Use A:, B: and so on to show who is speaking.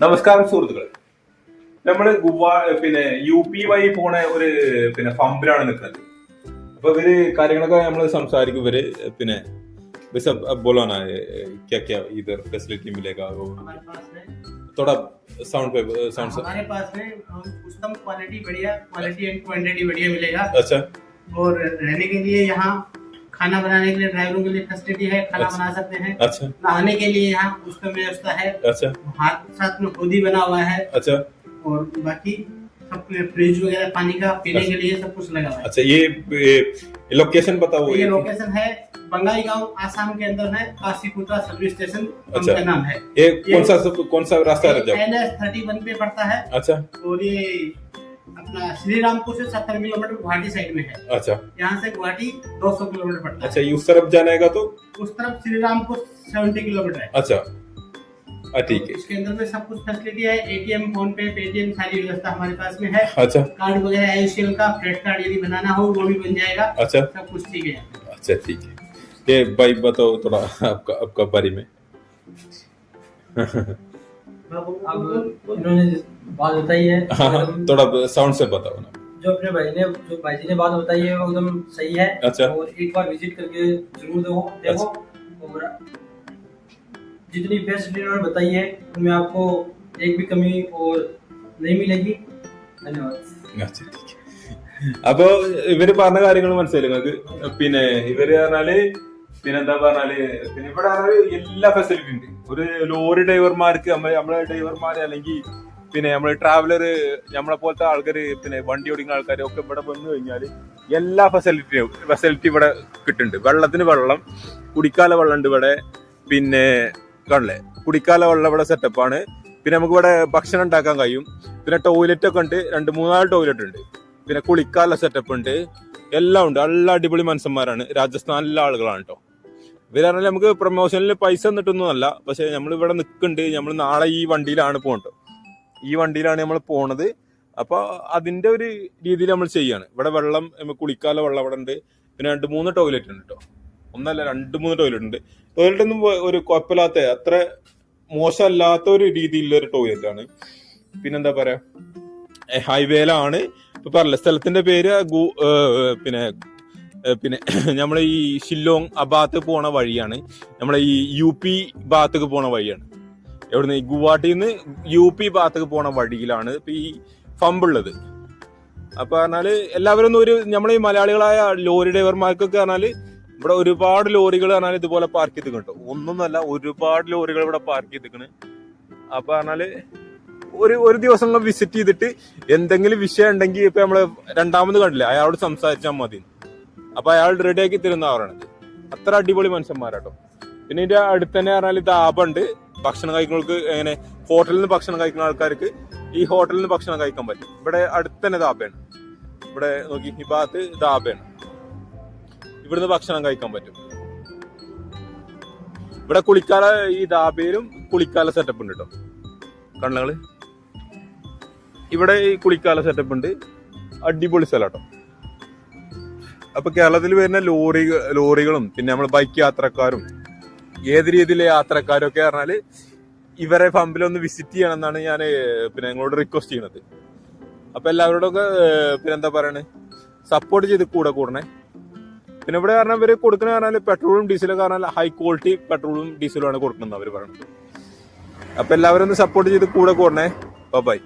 A: നമസ്കാരം സുഹൃത്തുക്കളെ നമ്മള് ഗുവാ പിന്നെ യു പി വഴി പോണ ഒരു പിന്നെ പമ്പിലാണ് നിൽക്കുന്നത് അപ്പൊ ഇവര് കാര്യങ്ങളൊക്കെ നമ്മൾ സംസാരിക്കും ഇവര് പിന്നെ बस अब अब बोलो ना क्या क्या इधर फैसिलिटी मिलेगा वो
B: हमारे पास है
A: थोड़ा साउंड पे साउंड से
B: हमारे पास में हम उत्तम क्वालिटी बढ़िया क्वालिटी एंड क्वांटिटी बढ़िया मिलेगा
A: अच्छा
B: और रहने के लिए यहाँ खाना बनाने के लिए ड्राइवरों के लिए फैसिलिटी है खाना
A: अच्छा।
B: बना सकते हैं।
A: अच्छा।
B: नहाने के लिए यहाँ उसका व्यवस्था है।
A: अच्छा।
B: हाथ साथ में खुद ही बना हुआ है।
A: अच्छा।
B: और बाकी सब फ्रिज वगैरह पानी का पीने अच्छा, के लिए सब कुछ लगा हुआ है।
A: अच्छा ये, ये लोकेशन बताओ
B: ये लोकेशन है बंगाई गाँव आसाम के अंदर है काशीपुत्रा सर्विस स्टेशन
A: अच्छा।
B: का नाम है।
A: ये कौन सा कौन सा रास्ता है
B: एन एस थर्टी वन पे पड़ता है।
A: अच्छा।
B: और ये अपना श्री रामपुर से सत्तर किलोमीटर गुवाहाटी साइड में है।
A: अच्छा।
B: यहाँ से गुवाहाटी 200 किलोमीटर पड़ता है।
A: अच्छा ये उस तरफ़ जाने का तो?
B: उस तरफ़ श्री रामपुर 70 किलोमीटर है।
A: अच्छा। हाँ ठीक है।
B: इसके अंदर में सब कुछ फैसिलिटी है एटीएम फ़ोन पे पेटीएम सारी व्यवस्था हमारे पास में है।
A: अच्छा।
B: कार्ड वगैरह आईसीएल का क्रेडिट कार्ड यदि बनाना हो वो भी बन जाएगा।
A: अच्छा।
B: सब कुछ ठीक है।
A: अच्छा ठीक है। ये भाई बताओ थोड़ा आपका आपका बारे में।
C: अब इन्होंने बात बताई है
A: हाँ हाँ
C: एकदम
A: थोड़ा साउंड से बताओ ना
C: जो अपने भाई ने जो भाई जी ने बात बताई है वो एकदम सही है
A: अच्छा।
C: और एक बार विजिट करके जरूर देखो देखो और जितनी फैसिलिटी इन्होंने बताई है उनमें आपको एक भी कमी और नहीं मिलेगी धन्यवाद
A: अच्छा, ठीक है. അപ്പൊ ഇവര് പറഞ്ഞ കാര്യങ്ങൾ മനസ്സിലായി നിങ്ങൾക്ക് പിന്നെ ഇവര് പറഞ്ഞാല് പിന്നെ എന്താ പറഞ്ഞാല് പിന്നെ ഇവിടെ പറഞ്ഞാല് എല്ലാ ഫെസിലിറ്റി ഉണ്ട് ഒരു ലോറി ഡ്രൈവർമാർക്ക് നമ്മളെ നമ്മളെ ഡ്രൈവർമാര് അല്ലെങ്കിൽ പിന്നെ നമ്മൾ ട്രാവലർ നമ്മളെ പോലത്തെ ആൾക്കാര് പിന്നെ വണ്ടി ഓടിക്കുന്ന ആൾക്കാർ ഒക്കെ ഇവിടെ വന്നു കഴിഞ്ഞാൽ എല്ലാ ഫെസിലിറ്റിയും ഫെസിലിറ്റി ഇവിടെ കിട്ടുന്നുണ്ട്. വെള്ളത്തിന് വെള്ളം കുടിക്കാല വെള്ളം ഉണ്ട് ഇവിടെ. പിന്നെ കാണില്ലേ കുടിക്കാല വെള്ളം ഇവിടെ സെറ്റപ്പാണ് പിന്നെ നമുക്ക് ഇവിടെ ഭക്ഷണം ഉണ്ടാക്കാൻ കഴിയും. പിന്നെ ടോയ്ലറ്റ് ഒക്കെ ഉണ്ട്. രണ്ട് മൂന്നാൽ ടോയ്ലറ്റ് ഉണ്ട്. പിന്നെ കുളിക്കാല സെറ്റപ്പ് ഉണ്ട്. എല്ലാം ഉണ്ട്. എല്ലാ അടിപൊളി മനുഷ്യന്മാരാണ്. രാജസ്ഥാനിലെ ആളുകളാണ് കേട്ടോ ഇവരാണെങ്കിൽ നമുക്ക് പ്രൊമോഷനിൽ പൈസ തന്നിട്ടൊന്നും അല്ല. പക്ഷെ നമ്മൾ ഇവിടെ നിൽക്കുന്നുണ്ട് നമ്മൾ നാളെ ഈ വണ്ടിയിലാണ് പോകണ്ടോ ഈ വണ്ടിയിലാണ് നമ്മൾ പോണത്. അപ്പോൾ അതിന്റെ ഒരു രീതിയിൽ നമ്മൾ ചെയ്യാണ്. ഇവിടെ വെള്ളം കുളിക്കാല വെള്ളം അവിടെ ഉണ്ട്. പിന്നെ രണ്ട് മൂന്ന് ടോയ്ലറ്റ് ഉണ്ട് കേട്ടോ ഒന്നല്ല രണ്ട് മൂന്ന് ടോയ്ലറ്റ് ഉണ്ട്. ടോയ്ലറ്റ് ഒന്നും ഒരു കുഴപ്പമില്ലാത്ത അത്ര മോശമല്ലാത്ത ഒരു രീതിയിലുള്ള ഒരു ടോയ്ലറ്റ് ആണ്. പിന്നെന്താ പറയാ? ഹൈവേയിലാണ് ഇപ്പൊ പറഞ്ഞില്ല സ്ഥലത്തിന്റെ പേര് പിന്നെ പിന്നെ നമ്മൾ ഈ ഷില്ലോങ് ആ ഭാഗത്ത് പോണ വഴിയാണ്. നമ്മളെ ഈ യു പി ഭാഗത്തേക്ക് പോണ വഴിയാണ്. എവിടുന്ന്? ഗുവാഹട്ടിയിൽ നിന്ന് യു പി ഭാഗത്തേക്ക് പോണ വഴിയിലാണ് ഇപ്പൊ ഈ ഫമ്പുള്ളത് അപ്പൊ പറഞ്ഞാൽ എല്ലാവരും ഒരു നമ്മളെ ഈ മലയാളികളായ ലോറി ഡ്രൈവർമാർക്കൊക്കെ പറഞ്ഞാൽ ഇവിടെ ഒരുപാട് ലോറികൾ പറഞ്ഞാൽ ഇതുപോലെ പാർക്ക് ചെയ്തിട്ടുണ്ട്. ഒന്നൊന്നല്ല ഒരുപാട് ലോറികൾ ഇവിടെ പാർക്ക് ചെയ്തിക്കണ്. അപ്പൊ പറഞ്ഞാൽ ഒരു ഒരു ദിവസം വിസിറ്റ് ചെയ്തിട്ട് എന്തെങ്കിലും വിഷയം ഉണ്ടെങ്കിൽ ഇപ്പൊ നമ്മൾ രണ്ടാമത് കണ്ടില്ലേ അയാളോട് സംസാരിച്ചാൽ മതി. അപ്പൊ അയാൾ റെഡിയാക്കി തരുന്ന പറയണത് അത്ര അടിപൊളി മനുഷ്യന്മാരാട്ടോ. പിന്നെ ഇതിന്റെ അടുത്ത് തന്നെ പറഞ്ഞാൽ ധാബുണ്ട് ഭക്ഷണം കഴിക്കുന്നവർക്ക് എങ്ങനെ ഹോട്ടലിൽ നിന്ന് ഭക്ഷണം കഴിക്കുന്ന ആൾക്കാർക്ക് ഈ ഹോട്ടലിൽ നിന്ന് ഭക്ഷണം കഴിക്കാൻ പറ്റും. ഇവിടെ അടുത്ത് തന്നെ ദാബയാണ് ഇവിടെ നോക്കി ഈ ഭാഗത്ത് ദാബയാണ് ഇവിടുന്ന് ഭക്ഷണം കഴിക്കാൻ പറ്റും. ഇവിടെ കുളിക്കാല ഈ ദാബയിലും കുളിക്കാല സെറ്റപ്പ് ഉണ്ട് കേട്ടോ കണ്ണുകൾ. ഇവിടെ ഈ കുളിക്കാല സെറ്റപ്പ് ഉണ്ട്. അടിപൊളി സ്ഥലം കേട്ടോ അപ്പൊ കേരളത്തിൽ വരുന്ന ലോറി ലോറികളും പിന്നെ നമ്മൾ ബൈക്ക് യാത്രക്കാരും ഏത് രീതിയിലെ യാത്രക്കാരൊക്കെ പറഞ്ഞാൽ ഇവരെ പമ്പിലൊന്ന് വിസിറ്റ് ചെയ്യണം എന്നാണ് ഞാൻ പിന്നെ നിങ്ങളോട് റിക്വസ്റ്റ് ചെയ്യണത്. അപ്പൊ എല്ലാവരോടൊക്കെ പിന്നെ എന്താ പറയണേ? സപ്പോർട്ട് ചെയ്ത് കൂടെ കൂടണേ. പിന്നെ ഇവിടെ കാരണം ഇവർ കൊടുക്കുന്ന പറഞ്ഞാൽ പെട്രോളും ഡീസലും പറഞ്ഞാൽ ഹൈ ക്വാളിറ്റി പെട്രോളും ഡീസലും ആണ് കൊടുക്കുന്നത് അവർ പറയുന്നത് അപ്പൊ എല്ലാവരും ഒന്ന് സപ്പോർട്ട് ചെയ്ത് കൂടെ കൂടണേ. ബൈ